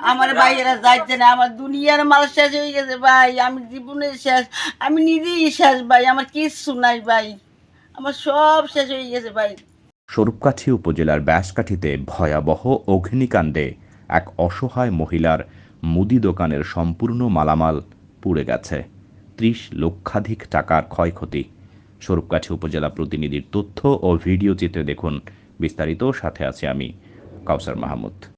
আমার ভাইয়েরা যাইতে না, আমার দুনিয়ার মাল শেষ হয়ে গেছে ভাই, আমি জীবনের শেষ, আমি নিজেই শেষ ভাই, আমার কিচ্ছু নাই ভাই, আমার সব শেষ হয়ে গেছে ভাই। স্বরূপকাঠি উপজেলার ব্যাসকাঠিতে ভয়াবহ অগ্নিকাণ্ডে এক অসহায় মহিলার মুদি দোকানের সম্পূর্ণ মালামাল পুড়ে গেছে। ত্রিশ লক্ষাধিক টাকার ক্ষয়ক্ষতি। স্বরূপকাঠি উপজেলা প্রতিনিধির তথ্য ও ভিডিও চিত্রে দেখুন, বিস্তারিত সাথে আছে আমি, কাউসার মাহমুদ।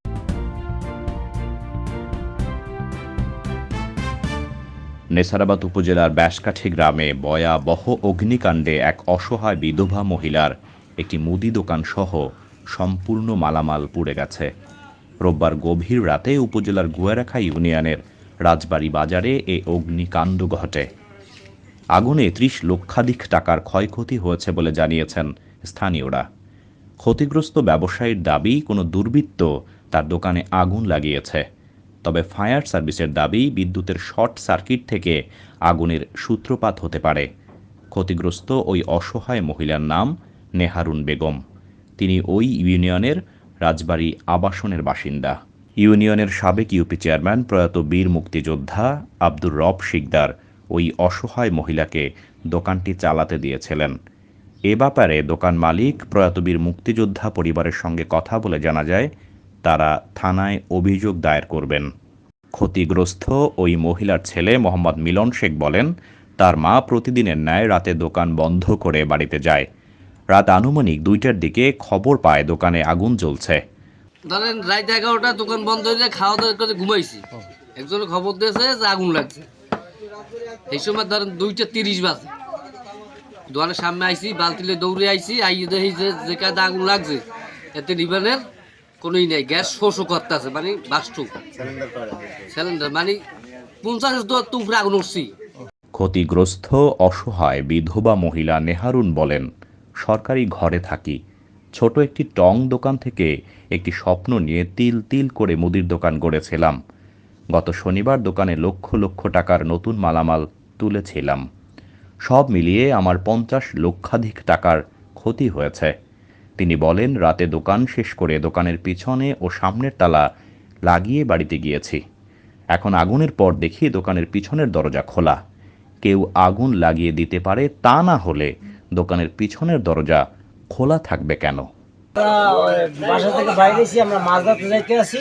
নেসারাবাদ উপজেলার ব্যাসকাঠি গ্রামে ভয়াবহ অগ্নিকাণ্ডে এক অসহায় বিধবা মহিলার একটি মুদি দোকান সহ সম্পূর্ণ মালামাল পুড়ে গেছে। রোববার গভীর রাতে উপজেলার গুয়ারাখা ইউনিয়নের রাজবাড়ী বাজারে এ অগ্নিকাণ্ড ঘটে। আগুনে ত্রিশ লক্ষাধিক টাকার ক্ষয়ক্ষতি হয়েছে বলে জানিয়েছেন স্থানীয়রা। ক্ষতিগ্রস্ত ব্যবসায়ীর দাবি, কোনো দুর্বৃত্ত তার দোকানে আগুন লাগিয়েছে। তবে ফায়ার সার্ভিসের দাবি, বিদ্যুতের শর্ট সার্কিট থেকে আগুনের সূত্রপাত হতে পারে। ক্ষতিগ্রস্ত ওই অসহায় মহিলার নাম নেহারুন বেগম। তিনি ওই ইউনিয়নের রাজবাড়ী আবাসনের বাসিন্দা। ইউনিয়নের সাবেক ইউপি চেয়ারম্যান প্রয়াত বীর মুক্তিযোদ্ধা আব্দুর রব শিকদার ওই অসহায় মহিলাকে দোকানটি চালাতে দিয়েছিলেন। এ ব্যাপারে দোকান মালিক প্রয়াত বীর মুক্তিযোদ্ধা পরিবারের সঙ্গে কথা বলে জানা যায় তারা থানায় অভিযোগ দায়ের করবেন। ক্ষতিগ্রস্ত ওই মহিলার ছেলে মোহাম্মদ মিলন শেখ বলেন, তার মা প্রতিদিনের ন্যায় রাতে দোকান বন্ধ করে বাড়িতে যায়। রাত আনুমানিক দুইটার দিকে খবর পায় দোকানে আগুন জ্বলছে। ধরেন রাত এগারোটা, দোকান বন্ধ হয়ে খাওয়া দাওয়া করে ঘুমাইছি। একজন খবর দিয়েছে যে আগুন লাগছে। এই সময় ধরেন দুইটা তিরিশ বাজে। দোকানের সামনে আইছি, বালতিলে দৌড়ে আইছি, আইয়ে দেখি যে কাজে আগুন লাগছে, এতে নিবানের কোনোই নাই গ্যাস শোষও করতে আছে মানে বাস্টু সিলিন্ডার মানে পঞ্চাশ দোয়ার আগুন উঠছি ক্ষতিগ্রস্ত অসহায় বিধবা মহিলা নেহারুন বলেন সরকারি ঘরে থাকি। ছোট একটি টং দোকান থেকে একটি স্বপ্ন নিয়ে তিল তিল করে মুদির দোকান গড়েছিলাম। গত শনিবার দোকানে লক্ষ লক্ষ টাকার নতুন মালামাল তুলেছিলাম। সব মিলিয়ে আমার পঞ্চাশ লক্ষাধিক টাকার ক্ষতি হয়েছে। তিনি বলেন, রাতে দোকান শেষ করে দোকানের পিছনে ও সামনের তালা লাগিয়ে বাড়িতে গিয়েছি। এখন আগুনের পর দেখি দোকানের পিছনের দরজা খোলা। কেউ আগুন লাগিয়ে দিতে পারে, তা না হলে দোকানের পিছনের দরজা খোলা থাকবে কেন? বাসা থেকে বাইরে আমরা মাছ ধরতে যাইতে আসি।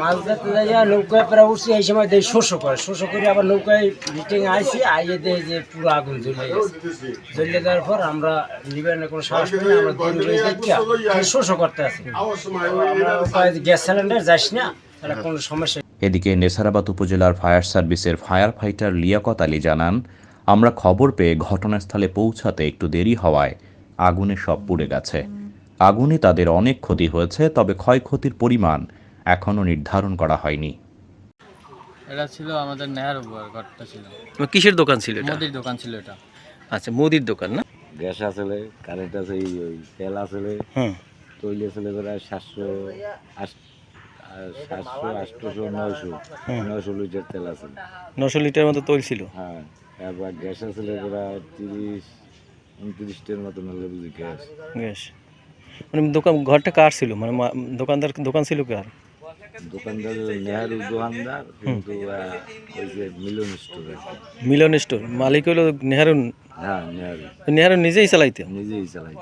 মাছ ধরতে যাইয়া নৌকায় প্রায় উঠছি, এই সময় করে করে আবার নৌকায় মিটিং আইয়ে যে পুরো আগুন জ্বলে গেছে। জ্বলে দেওয়ার পর আমরা কোনো সাহস আমরা দিন করতে আসি গ্যাস সিলিন্ডার যাস না, তাহলে কোনো সমস্যা এদিকে নেসারাবাদ উপজেলার ফায়ার সার্ভিসের ফায়ার ফাইটার লিয়াকত আলী জানান, আমরা খবর পেয়ে ঘটনাস্থলে পৌঁছাতে একটু দেরি হওয়ায় আগুনে সব পুড়ে গেছে। আগুনে তাদের অনেক ক্ষতি হয়েছে, তবে ক্ষয়ক্ষতির পরিমাণ এখনও নির্ধারণ করা হয়নি। এটা ছিল আমাদের নেহার ঘরটা ছিল। কিসের দোকান ছিল এটা? মুদির দোকান ছিল এটা। আচ্ছা মুদির দোকান না? গ্যাস আসলে কারেন্ট আছে এই ওই তেল আসলে। তৈল আসলে প্রায় সাতশো আট- আর সাতশো আটশোশো নয়শো নয়শো লিটার তেল আছে। নশো লিটার মতো তৈল ছিল? হ্যাঁ তারপর গ্যাস আসলে প্রায় তিরিশ উনত্রিশটার মতো নাহলে বুঝি গ্যাস। গ্যাস। মানে দোকান ঘরটা কার ছিল? মানে মা- দোকানদার দোকান ছিল কার? দোকানদার নেহারু দোকানদার কিন্তু ওই যে মিলন স্টোর মিলন স্টোর মালিক হলো নেহারুন হ্যাঁ নেহারু। নেহারুন নিজেই চালাইতে? নিজেই চালাই